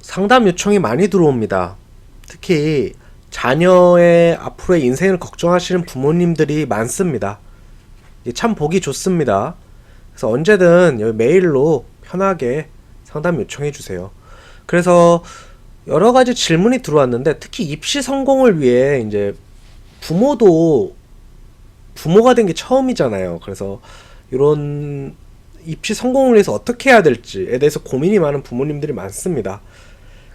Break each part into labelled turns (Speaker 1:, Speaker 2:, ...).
Speaker 1: 상담 요청이 많이 들어옵니다. 특히 자녀의 앞으로의 인생을 걱정하시는 부모님들이 많습니다. 참 보기 좋습니다. 그래서 언제든 메일로 편하게 상담 요청해 주세요. 그래서 여러 가지 질문이 들어왔는데 특히 입시 성공을 위해 이제 부모도 부모가 된 게 처음이잖아요. 그래서 이런 입시 성공을 위해서 어떻게 해야 될지에 대해서 고민이 많은 부모님들이 많습니다.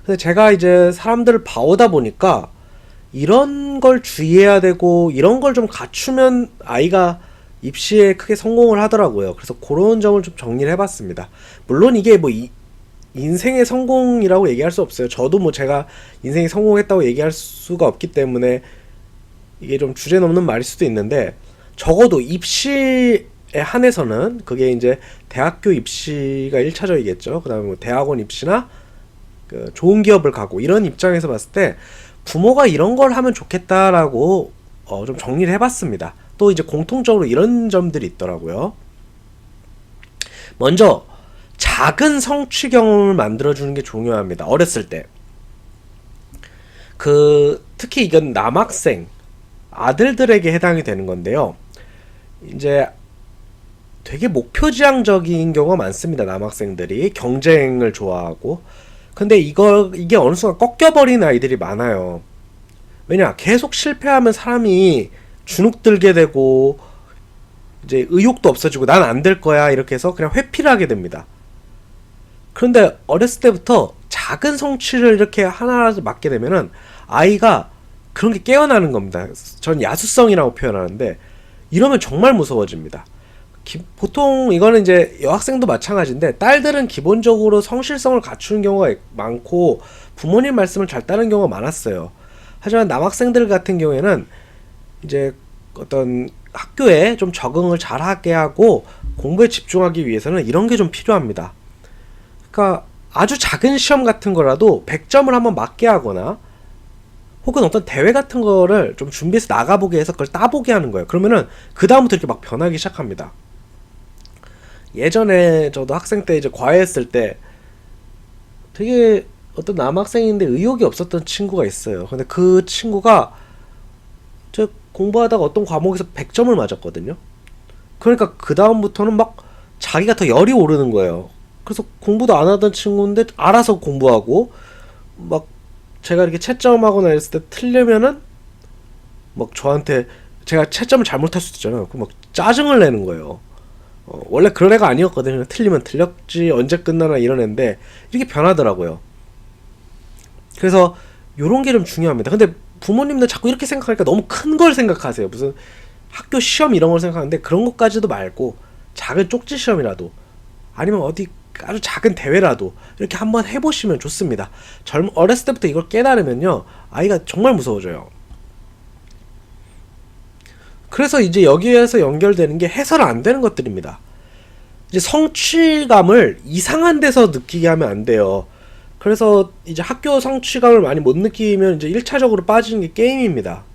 Speaker 1: 근데 제가 이제 사람들을 봐오다 보니까 이런 걸 주의해야 되고 이런 걸 좀 갖추면 아이가 입시에 크게 성공을 하더라고요. 그래서 그런 점을 좀 정리를 해봤습니다. 물론 이게 뭐 이- 인생의 성공이라고 얘기할 수 없어요. 저도 뭐 제가 인생이 성공했다고 얘기할 수가 없기 때문에 이게 좀 주제 넘는 말일 수도 있는데 적어도 입시에 한해서는 그게 이제 대학교 입시가 1차적이겠죠. 그 다음에 뭐 대학원 입시나 그 좋은 기업을 가고 이런 입장에서 봤을 때 부모가 이런 걸 하면 좋겠다라고 어, 좀 정리를 해봤습니다. 또 이제 공통적으로 이런 점들이 있더라고요. 먼저 작은 성취 경험을 만들어주는 게 중요합니다. 어렸을 때. 그 특히 이건 남학생 아들들에게 해당이 되는 건데요. 이제 되게 목표지향적인 경우가 많습니다. 남학생들이 경쟁을 좋아하고 근데 이거 이게 어느 순간 꺾여버린 아이들이 많아요. 왜냐 계속 실패하면 사람이 주눅 들게 되고 이제 의욕도 없어지고 난 안 될 거야 이렇게 해서 그냥 회피를 하게 됩니다. 그런데 어렸을 때부터 작은 성취를 이렇게 하나라도 맞게 되면은 아이가 그런 게 깨어나는 겁니다. 전 야수성이라고 표현하는데 이러면 정말 무서워집니다. 기- 보통 이거는 이제 여학생도 마찬가지인데 딸들은 기본적으로 성실성을 갖추는 경우가 많고 부모님 말씀을 잘 따르는 경우가 많았어요. 하지만 남학생들 같은 경우에는 이제 어떤 학교에 좀 적응을 잘 하게 하고 공부에 집중하기 위해서는 이런 게 좀 필요합니다. 그러니까 아주 작은 시험 같은 거라도 100점을 한번 맞게 하거나 혹은 어떤 대회 같은 거를 좀 준비해서 나가보게 해서 그걸 따보게 하는 거예요. 그러면은 그다음부터 이렇게 막 변하기 시작합니다. 예전에 저도 학생 때 이제 과외했을 때 되게 어떤 남학생인데 의욕이 없었던 친구가 있어요. 근데 그 친구가 저 공부하다가 어떤 과목에서 100점을 맞았거든요. 그러니까 그 다음부터는 막 자기가 더 열이 오르는 거예요. 그래서 공부도 안 하던 친구인데 알아서 공부하고 막 제가 이렇게 채점하거나 이랬을 때 틀리면은 막 저한테 제가 채점을 잘못할 수도 있잖아요. 그막 짜증을 내는 거예요. 어, 원래 그런 애가 아니었거든요. 틀리면 틀렸지 언제 끝나나 이런 애인데 이렇게 변하더라고요. 그래서 요런 게 좀 중요합니다. 근데 부모님들 자꾸 이렇게 생각하니까 너무 큰 걸 생각하세요. 무슨 학교 시험 이런 걸 생각하는데 그런 것까지도 말고 작은 쪽지 시험이라도 아니면 어디 아주 작은 대회라도 이렇게 한번 해보시면 좋습니다. 젊 어렸을 때부터 이걸 깨달으면요 아이가 정말 무서워져요. 그래서 이제 여기에서 연결되는 게 해설 안 되는 것들입니다. 이제 성취감을 이상한 데서 느끼게 하면 안 돼요. 그래서 이제 학교 성취감을 많이 못 느끼면 이제 1차적으로 빠지는 게 게임입니다.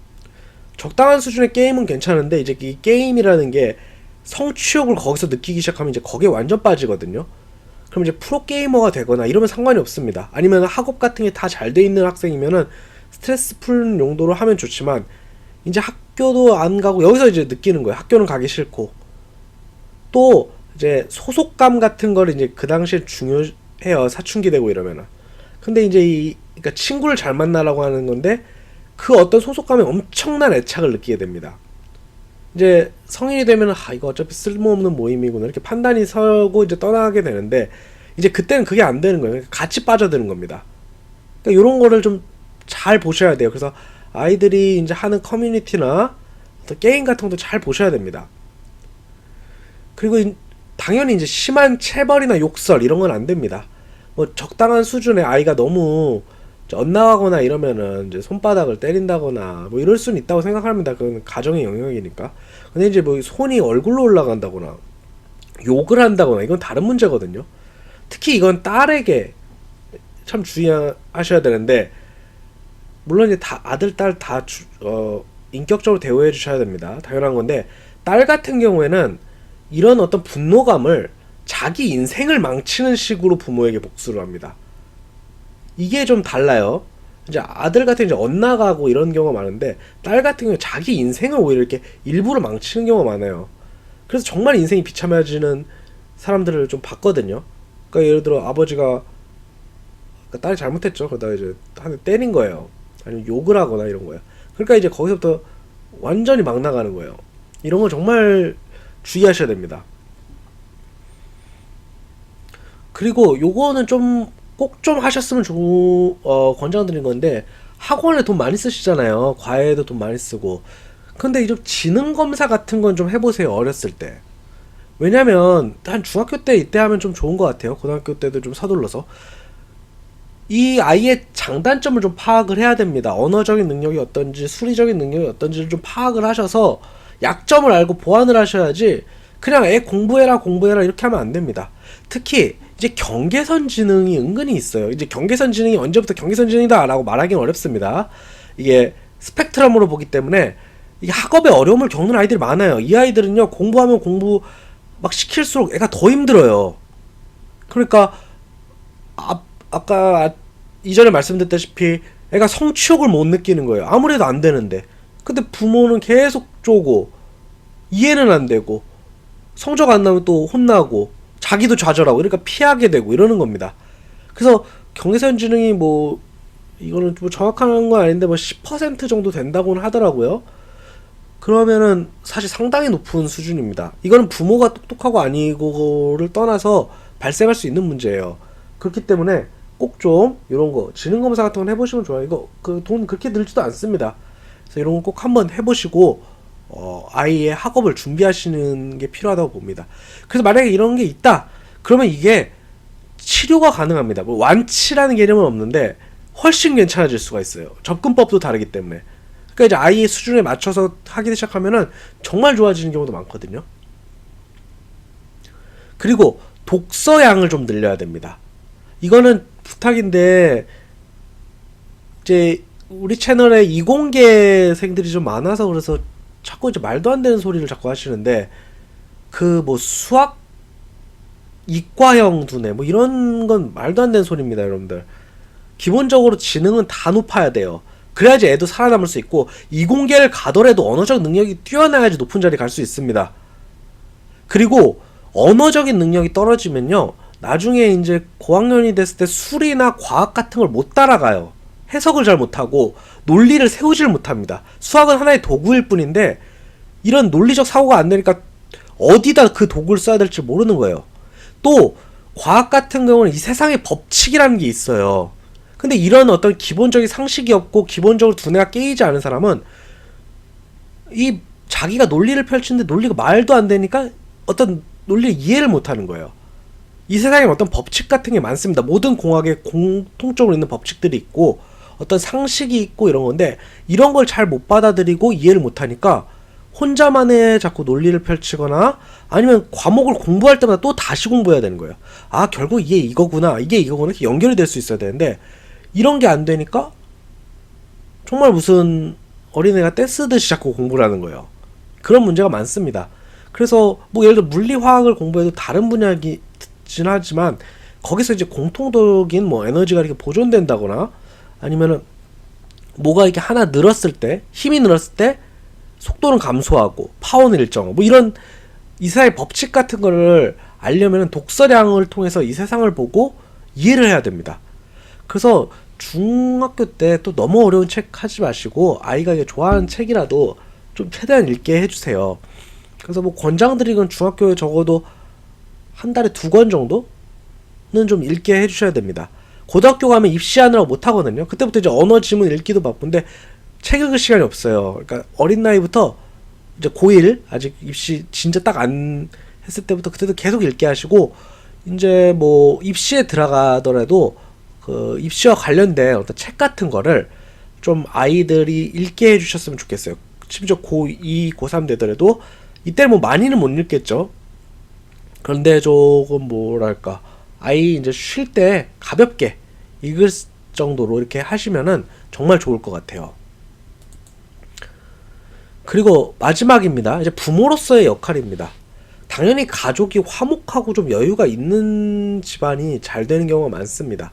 Speaker 1: 적당한 수준의 게임은 괜찮은데 이제 이 게임이라는 게 성취욕을 거기서 느끼기 시작하면 이제 거기에 완전 빠지거든요. 그럼 이제 프로 게이머가 되거나 이러면 상관이 없습니다. 아니면 학업 같은 게 다 잘 돼 있는 학생이면은 스트레스 푸는 용도로 하면 좋지만 이제 학교도 안 가고 여기서 이제 느끼는 거예요. 학교는 가기 싫고 또 이제 소속감 같은 거를 이제 그 당시에 중요해요. 사춘기 되고 이러면은. 근데 이제 이 그러니까 친구를 잘 만나라고 하는 건데 그 어떤 소속감에 엄청난 애착을 느끼게 됩니다. 이제 성인이 되면 아 이거 어차피 쓸모없는 모임이구나 이렇게 판단이 서고 이제 떠나게 되는데 이제 그때는 그게 안 되는 거예요. 같이 빠져드는 겁니다. 그러니까 이런 거를 좀 잘 보셔야 돼요. 그래서 아이들이 이제 하는 커뮤니티나 어떤 게임 같은 것도 잘 보셔야 됩니다. 그리고 이- 당연히 이제 심한 체벌이나 욕설 이런 건 안 됩니다. 뭐 적당한 수준의 아이가 너무 엇나가거나 이러면은 이제 손바닥을 때린다거나 뭐 이럴 수는 있다고 생각합니다. 그건 가정의 영역이니까. 근데 이제 뭐 손이 얼굴로 올라간다거나 욕을 한다거나 이건 다른 문제거든요. 특히 이건 딸에게 참 주의하셔야 되는데 물론 이제 다 아들 딸 다 어, 인격적으로 대우해 주셔야 됩니다. 당연한 건데 딸 같은 경우에는 이런 어떤 분노감을 자기 인생을 망치는 식으로 부모에게 복수를 합니다. 이게 좀 달라요. 이제 아들 같은 이제 엇나가고 이런 경우가 많은데 딸 같은 경우 자기 인생을 오히려 이렇게 일부러 망치는 경우가 많아요. 그래서 정말 인생이 비참해지는 사람들을 좀 봤거든요. 그러니까 예를 들어 아버지가 그러니까 딸이 잘못했죠. 그러다가 이제 한 대 때린 거예요. 아니면 욕을 하거나 이런 거예요. 그러니까 이제 거기서부터 완전히 막 나가는 거예요. 이런 거 정말 주의하셔야 됩니다. 그리고 요거는 좀 꼭좀 하셨으면 좋, 어, 권장드린 건데 학원에 돈 많이 쓰시잖아요. 과외에도 돈 많이 쓰고. 근데 이좀 지능 검사 같은 건 좀 해보세요. 어렸을 때. 왜냐면 한 중학교 때 이때 하면 좀 좋은 것 같아요. 고등학교 때도 좀 서둘러서. 이 아이의 장단점을 좀 파악을 해야 됩니다. 언어적인 능력이 어떤지, 수리적인 능력이 어떤지를 좀 파악을 하셔서 약점을 알고 보완을 하셔야지 그냥 애 공부해라 공부해라 이렇게 하면 안 됩니다. 특히 이제 경계선 지능이 은근히 있어요. 이제 경계선 지능이 언제부터 경계선 지능이다라고 말하기는 어렵습니다. 이게 스펙트럼으로 보기 때문에 이게 학업에 어려움을 겪는 아이들이 많아요. 이 아이들은요 공부하면 공부 막 시킬수록 애가 더 힘들어요. 그러니까 아, 아까 아- 이전에 말씀드렸다시피 애가 성취욕을 못 느끼는 거예요. 아무래도 안 되는데. 근데 부모는 계속 쪼고 이해는 안 되고 성적 안 나오면 또 혼나고 자기도 좌절하고 그러니까 피하게 되고 이러는 겁니다. 그래서 경계선 지능이 뭐 이거는 뭐 정확한 건 아닌데 뭐 10% 정도 된다고는 하더라고요. 그러면은 사실 상당히 높은 수준입니다. 이거는 부모가 똑똑하고 아니고를 떠나서 발생할 수 있는 문제예요. 그렇기 때문에 꼭 좀 이런 거 지능 검사 같은 건 해보시면 좋아요. 이거 그 돈 그렇게 들지도 않습니다. 그래서 이런 거 꼭 한번 해보시고 어, 아이의 학업을 준비하시는 게 필요하다고 봅니다. 그래서 만약에 이런 게 있다, 그러면 이게 치료가 가능합니다. 뭐 완치라는 개념은 없는데 훨씬 괜찮아질 수가 있어요. 접근법도 다르기 때문에. 그러니까 이제 아이의 수준에 맞춰서 하기 시작하면은 정말 좋아지는 경우도 많거든요. 그리고 독서량을 좀 늘려야 됩니다. 이거는 부탁인데 이제 우리 채널에 이공계생들이 좀 많아서 그래서 자꾸 이제 말도 안 되는 소리를 자꾸 하시는데 그 뭐 수학 이과형 두뇌 뭐 이런 건 말도 안 되는 소리입니다, 여러분들. 기본적으로 지능은 다 높아야 돼요. 그래야지 애도 살아남을 수 있고 이공계를 가더라도 언어적 능력이 뛰어나야지 높은 자리 갈 수 있습니다. 그리고 언어적인 능력이 떨어지면요. 나중에 이제 고학년이 됐을 때 술이나 과학 같은 걸 못 따라가요. 해석을 잘 못하고 논리를 세우질 못합니다. 수학은 하나의 도구일 뿐인데 이런 논리적 사고가 안 되니까 어디다 그 도구를 써야 될지 모르는 거예요. 또 과학 같은 경우는 이 세상의 법칙이라는 게 있어요. 근데 이런 어떤 기본적인 상식이 없고 기본적으로 두뇌가 깨이지 않은 사람은 이 자기가 논리를 펼치는데 논리가 말도 안 되니까 어떤 논리를 이해를 못 하는 거예요. 이 세상에 어떤 법칙 같은 게 많습니다. 모든 공학에 공통적으로 있는 법칙들이 있고 어떤 상식이 있고 이런 건데 이런 걸 잘 못 받아들이고 이해를 못 하니까 혼자만의 자꾸 논리를 펼치거나 아니면 과목을 공부할 때마다 또 다시 공부해야 되는 거예요. 아, 결국 이게 이거구나. 이게 이거구나. 이렇게 연결이 될 수 있어야 되는데 이런 게 안 되니까 정말 무슨 어린애가 떼쓰듯이 자꾸 공부를 하는 거예요. 그런 문제가 많습니다. 그래서 뭐 예를 들어 물리 화학을 공부해도 다른 분야이 긴 하지만 거기서 이제 공통적인 뭐 에너지가 이렇게 보존된다거나 아니면은 뭐가 이렇게 하나 늘었을 때 힘이 늘었을 때 속도는 감소하고 파워는 일정 뭐 이런 이 세상의 법칙 같은 거를 알려면 독서량을 통해서 이 세상을 보고 이해를 해야 됩니다. 그래서 중학교 때 또 너무 어려운 책 하지 마시고 아이가 좋아하는 책이라도 좀 최대한 읽게 해주세요. 그래서 뭐 권장드리는 건 중학교에 적어도 한 달에 두 권 정도는 좀 읽게 해주셔야 됩니다. 고등학교 가면 입시하느라고 못 하거든요. 그때부터 이제 언어 지문 읽기도 바쁜데 책 읽을 시간이 없어요. 그러니까 어린 나이부터 이제 고1 아직 입시 진짜 딱 안 했을 때부터 그때도 계속 읽게 하시고 이제 뭐 입시에 들어가더라도 그 입시와 관련된 어떤 책 같은 거를 좀 아이들이 읽게 해주셨으면 좋겠어요. 심지어 고2, 고3 되더라도 이때는 뭐 많이는 못 읽겠죠. 그런데 조금 뭐랄까 아이 이제 쉴 때 가볍게 읽을 정도로 이렇게 하시면은 정말 좋을 것 같아요. 그리고 마지막입니다. 이제 부모로서의 역할입니다. 당연히 가족이 화목하고 좀 여유가 있는 집안이 잘 되는 경우가 많습니다.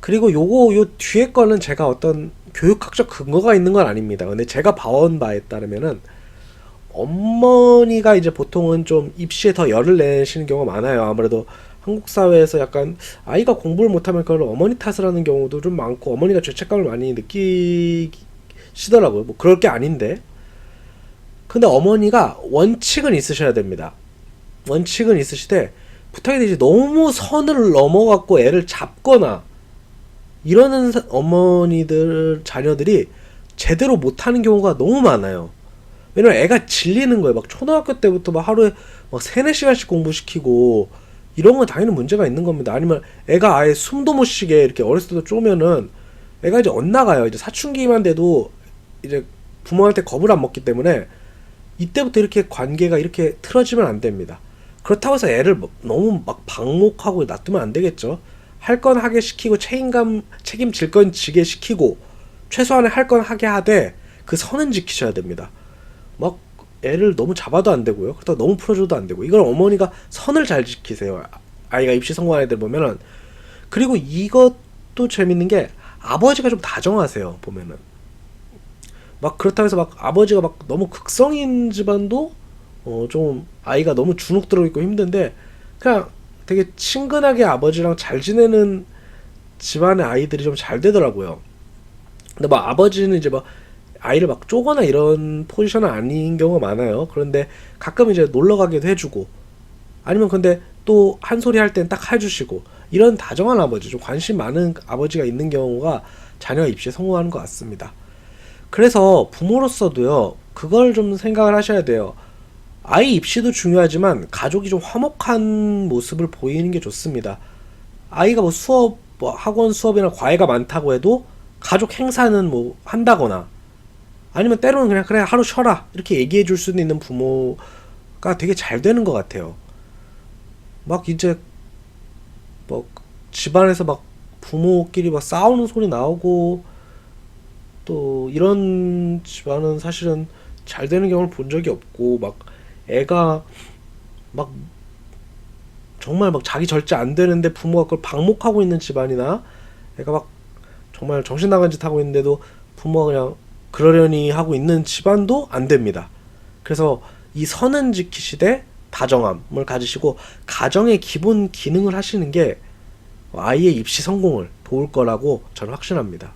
Speaker 1: 그리고 요거 요 뒤에 거는 제가 어떤 교육학적 근거가 있는 건 아닙니다. 근데 제가 봐온 바에 따르면은 어머니가 이제 보통은 좀 입시에 더 열을 내시는 경우가 많아요. 아무래도 한국 사회에서 약간 아이가 공부를 못하면 그걸 어머니 탓을 하는 경우도 좀 많고 어머니가 죄책감을 많이 느끼시더라고요. 뭐 그럴 게 아닌데. 근데 어머니가 원칙은 있으셔야 됩니다. 원칙은 있으시되 부탁이 되지 너무 선을 넘어갖고 애를 잡거나 이러는 사- 어머니들 자녀들이 제대로 못하는 경우가 너무 많아요. 왜냐면 애가 질리는 거예요. 막 초등학교 때부터 막 하루에 막 세네 시간씩 공부시키고 이런 건 당연히 문제가 있는 겁니다. 아니면 애가 아예 숨도 못 쉬게 이렇게 어렸을 때도 쪼면은 애가 이제 엇나가요. 이제 사춘기만 돼도 이제 부모한테 겁을 안 먹기 때문에 이때부터 이렇게 관계가 이렇게 틀어지면 안 됩니다. 그렇다고 해서 애를 뭐- 너무 막 방목하고 놔두면 안 되겠죠. 할 건 하게 시키고 책임감 책임질 건 지게 시키고 최소한의 할 건 하게 하되 그 선은 지키셔야 됩니다. 막 애를 너무 잡아도 안 되고요. 그렇다고 너무 풀어줘도 안 되고 이걸 어머니가 선을 잘 지키세요. 아이가 입시 성공한 애들 보면은 그리고 이것도 재밌는 게 아버지가 좀 다정하세요. 보면은 막 그렇다고 해서 막 아버지가 막 너무 극성인 집안도 어 좀 아이가 너무 주눅 들어 있고 힘든데 그냥 되게 친근하게 아버지랑 잘 지내는 집안의 아이들이 좀 잘 되더라고요. 근데 막 아버지는 이제 막 아이를 막 쪼거나 이런 포지션은 아닌 경우가 많아요. 그런데 가끔 이제 놀러 가기도 해주고 아니면 근데 또 한 소리 할 땐 딱 해주시고 이런 다정한 아버지, 좀 관심 많은 아버지가 있는 경우가 자녀 입시에 성공하는 것 같습니다. 그래서 부모로서도요, 그걸 좀 생각을 하셔야 돼요. 아이 입시도 중요하지만 가족이 좀 화목한 모습을 보이는 게 좋습니다. 아이가 뭐 수업, 뭐 학원 수업이나 과외가 많다고 해도 가족 행사는 뭐 한다거나 아니면 때로는 그냥 그래 하루 쉬어라 이렇게 얘기해 줄수 있는 부모가 되게 잘 되는 것 같아요. 막 이제 뭐 집안에서 막 부모끼리 막 싸우는 소리 나오고 또 이런 집안은 사실은 잘 되는 경우를 본 적이 없고 막 애가 막 정말 막 자기 절제 안 되는데 부모가 그걸 방목하고 있는 집안이나 애가 막 정말 정신 나간 짓 하고 있는데도 부모가 그냥 그러려니 하고 있는 집안도 안 됩니다. 그래서 이 선은 지키시되 다정함을 가지시고 가정의 기본 기능을 하시는 게 아이의 입시 성공을 도울 거라고 저는 확신합니다.